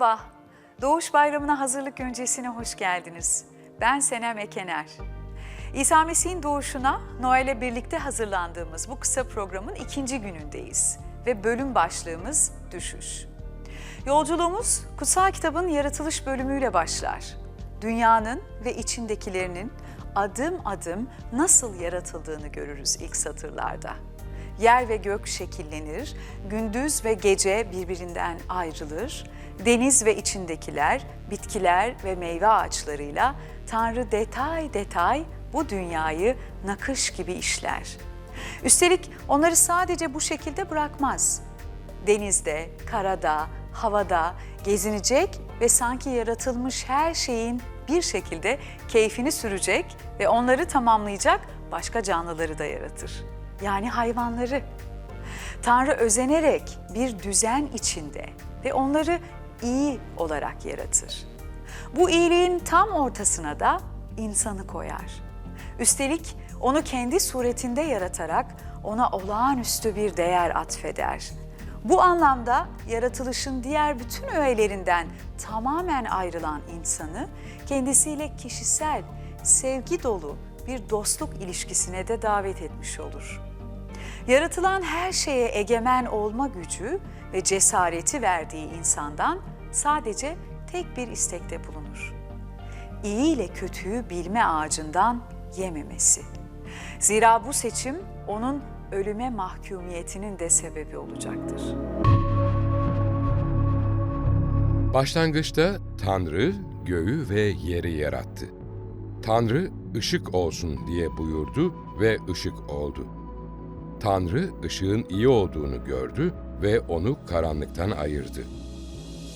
Merhaba, Doğuş Bayramı'na hazırlık öncesine hoş geldiniz. Ben Senem Ekener. İsa Mesih'in doğuşuna Noel'e birlikte hazırlandığımız bu kısa programın ikinci günündeyiz ve bölüm başlığımız Düşüş. Yolculuğumuz kutsal kitabın yaratılış bölümüyle başlar. Dünyanın ve içindekilerinin adım adım nasıl yaratıldığını görürüz ilk satırlarda. Yer ve gök şekillenir, gündüz ve gece birbirinden ayrılır, deniz ve içindekiler, bitkiler ve meyve ağaçlarıyla Tanrı detay detay bu dünyayı nakış gibi işler. Üstelik onları sadece bu şekilde bırakmaz. Denizde, karada, havada gezinecek ve sanki yaratılmış her şeyin bir şekilde keyfini sürecek ve onları tamamlayacak başka canlıları da yaratır. Yani hayvanları. Tanrı özenerek bir düzen içinde ve onları iyi olarak yaratır. Bu iyiliğin tam ortasına da insanı koyar. Üstelik onu kendi suretinde yaratarak ona olağanüstü bir değer atfeder. Bu anlamda yaratılışın diğer bütün öğelerinden tamamen ayrılan insanı kendisiyle kişisel, sevgi dolu bir dostluk ilişkisine de davet etmiş olur. Yaratılan her şeye egemen olma gücü ve cesareti verdiği insandan sadece tek bir istekte bulunur. İyi ile kötüyü bilme ağacından yememesi. Zira bu seçim onun ölüme mahkumiyetinin de sebebi olacaktır. Başlangıçta Tanrı göğü ve yeri yarattı. Tanrı ışık olsun diye buyurdu ve ışık oldu. Tanrı ışığın iyi olduğunu gördü ve onu karanlıktan ayırdı.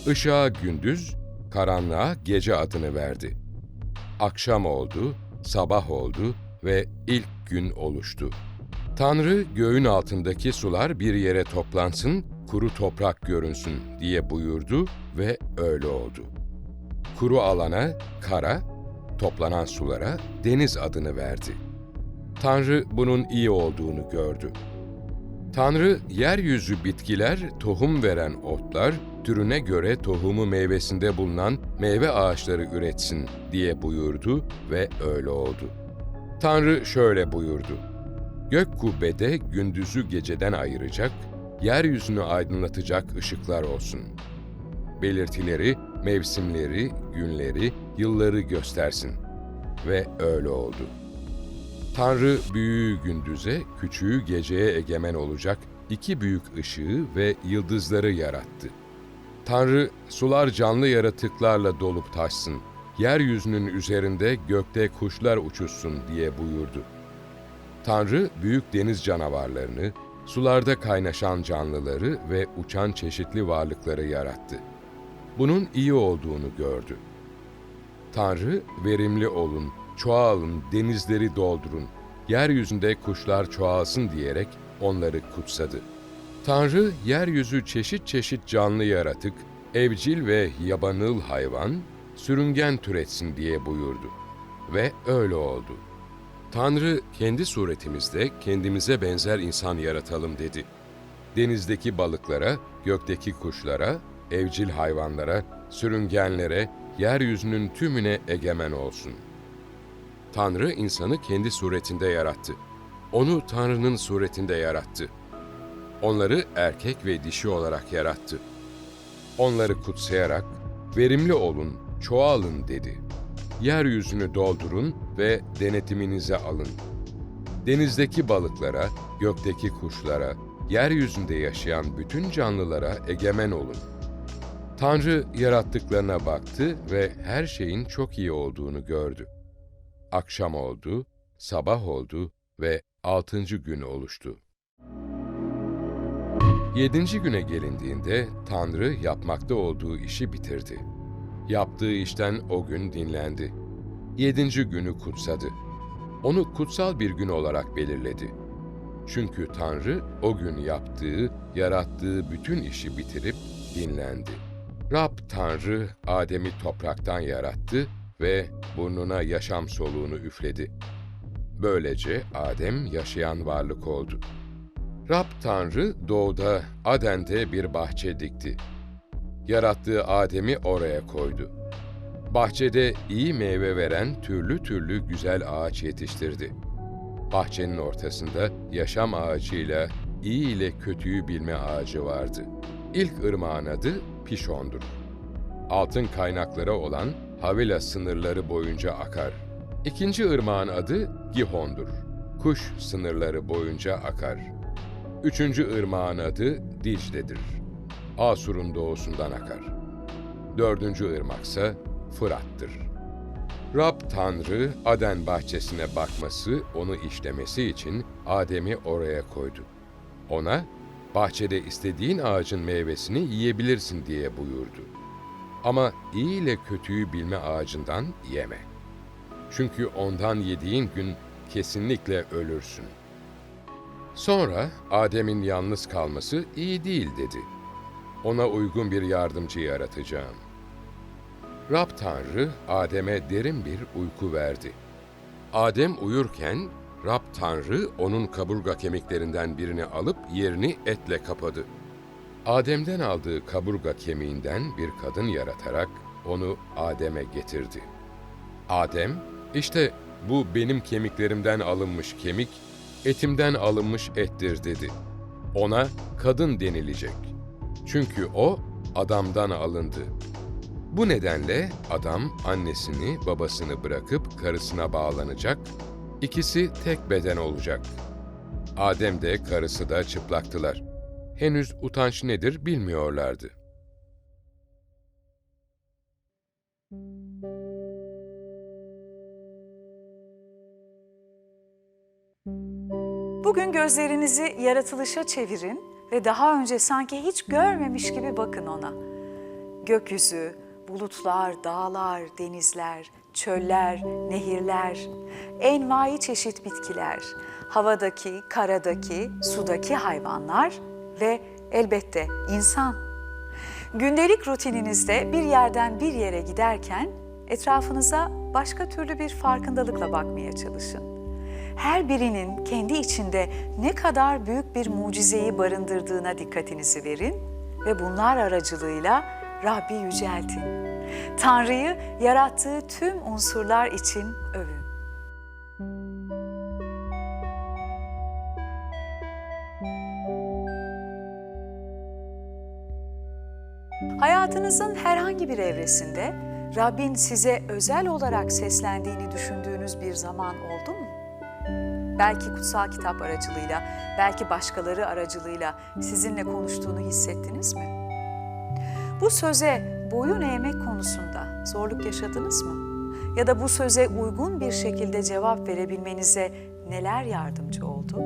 Işığa gündüz, karanlığa gece adını verdi. Akşam oldu, sabah oldu ve ilk gün oluştu. Tanrı göğün altındaki sular bir yere toplansın, kuru toprak görünsün diye buyurdu ve öyle oldu. Kuru alana kara, toplanan sulara deniz adını verdi. Tanrı bunun iyi olduğunu gördü. Tanrı yeryüzü bitkiler, tohum veren otlar, türüne göre tohumu meyvesinde bulunan meyve ağaçları üretsin diye buyurdu ve öyle oldu. Tanrı şöyle buyurdu. Gök kubbede gündüzü geceden ayıracak, yeryüzünü aydınlatacak ışıklar olsun. Belirtileri, mevsimleri, günleri, yılları göstersin. Ve öyle oldu. Tanrı büyüğü gündüze, küçüğü geceye egemen olacak iki büyük ışığı ve yıldızları yarattı. Tanrı sular canlı yaratıklarla dolup taşsın, yeryüzünün üzerinde gökte kuşlar uçuşsun diye buyurdu. Tanrı büyük deniz canavarlarını, sularda kaynaşan canlıları ve uçan çeşitli varlıkları yarattı. Bunun iyi olduğunu gördü. Tanrı verimli olun, çoğalın, denizleri doldurun, yeryüzünde kuşlar çoğalsın diyerek onları kutsadı. Tanrı yeryüzü çeşit çeşit canlı yaratık, evcil ve yabanıl hayvan, sürüngen türetsin diye buyurdu. Ve öyle oldu. Tanrı kendi suretimizde kendimize benzer insan yaratalım dedi. Denizdeki balıklara, gökteki kuşlara, evcil hayvanlara, sürüngenlere, yeryüzünün tümüne egemen olsun. Tanrı insanı kendi suretinde yarattı. Onu Tanrı'nın suretinde yarattı. Onları erkek ve dişi olarak yarattı. Onları kutsayarak, verimli olun, çoğalın dedi. Yeryüzünü doldurun ve denetiminize alın. Denizdeki balıklara, gökteki kuşlara, yeryüzünde yaşayan bütün canlılara egemen olun. Tanrı yarattıklarına baktı ve her şeyin çok iyi olduğunu gördü. Akşam oldu, sabah oldu ve altıncı gün oluştu. Yedinci güne gelindiğinde Tanrı yapmakta olduğu işi bitirdi. Yaptığı işten o gün dinlendi. Yedinci günü kutsadı. Onu kutsal bir gün olarak belirledi. Çünkü Tanrı o gün yaptığı, yarattığı bütün işi bitirip dinlendi. Rab Tanrı Adem'i topraktan yarattı ve burnuna yaşam soluğunu üfledi. Böylece Adem yaşayan varlık oldu. Rab Tanrı doğuda Aden'de bir bahçe dikti. yarattığı Adem'i oraya koydu. Bahçede iyi meyve veren türlü türlü güzel ağaç yetiştirdi. Bahçenin ortasında yaşam ağacıyla iyi ile kötüyü bilme ağacı vardı. İlk ırmağın adı Pişon'dur. Altın kaynakları olan Havila sınırları boyunca akar. İkinci ırmağın adı Gihon'dur. Kuş sınırları boyunca akar. Üçüncü ırmağın adı Dicle'dir. Asur'un doğusundan akar. Dördüncü ırmaksa Fırat'tır. Rab Tanrı Aden bahçesine bakması, onu işlemesi için Adem'i oraya koydu. Ona, bahçede istediğin ağacın meyvesini yiyebilirsin diye buyurdu. Ama iyi ile kötüyü bilme ağacından yeme. Çünkü ondan yediğin gün kesinlikle ölürsün. Sonra Adem'in yalnız kalması iyi değil dedi. Ona uygun bir yardımcı yaratacağım. Rab Tanrı Adem'e derin bir uyku verdi. Adem uyurken Rab Tanrı onun kaburga kemiklerinden birini alıp yerini etle kapadı. Adem'den aldığı kaburga kemiğinden bir kadın yaratarak onu Adem'e getirdi. Adem, işte bu benim kemiklerimden alınmış kemik, etimden alınmış ettir dedi. Ona kadın denilecek. Çünkü o adamdan alındı. Bu nedenle adam annesini, babasını bırakıp karısına bağlanacak, ikisi tek beden olacak. Adem de karısı da çıplaktılar. Henüz utanç nedir bilmiyorlardı. Bugün gözlerinizi yaratılışa çevirin ve daha önce sanki hiç görmemiş gibi bakın ona. Gökyüzü, bulutlar, dağlar, denizler, çöller, nehirler, envai çeşit bitkiler, havadaki, karadaki, sudaki hayvanlar ve elbette insan. Gündelik rutininizde bir yerden bir yere giderken etrafınıza başka türlü bir farkındalıkla bakmaya çalışın her birinin kendi içinde ne kadar büyük bir mucizeyi barındırdığına dikkatinizi verin ve bunlar aracılığıyla Rabbi yüceltin. Tanrı'yı yarattığı tüm unsurlar için övün. Hayatınızın herhangi bir evresinde Rabbin size özel olarak seslendiğini düşündüğünüz bir zaman oldu mu? Belki kutsal kitap aracılığıyla, belki başkaları aracılığıyla sizinle konuştuğunu hissettiniz mi? Bu söze boyun eğmek konusunda zorluk yaşadınız mı? Ya da bu söze uygun bir şekilde cevap verebilmenize neler yardımcı oldu?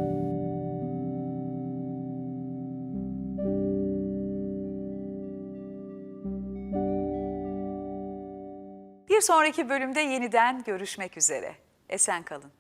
Bir sonraki bölümde yeniden görüşmek üzere. Esen kalın.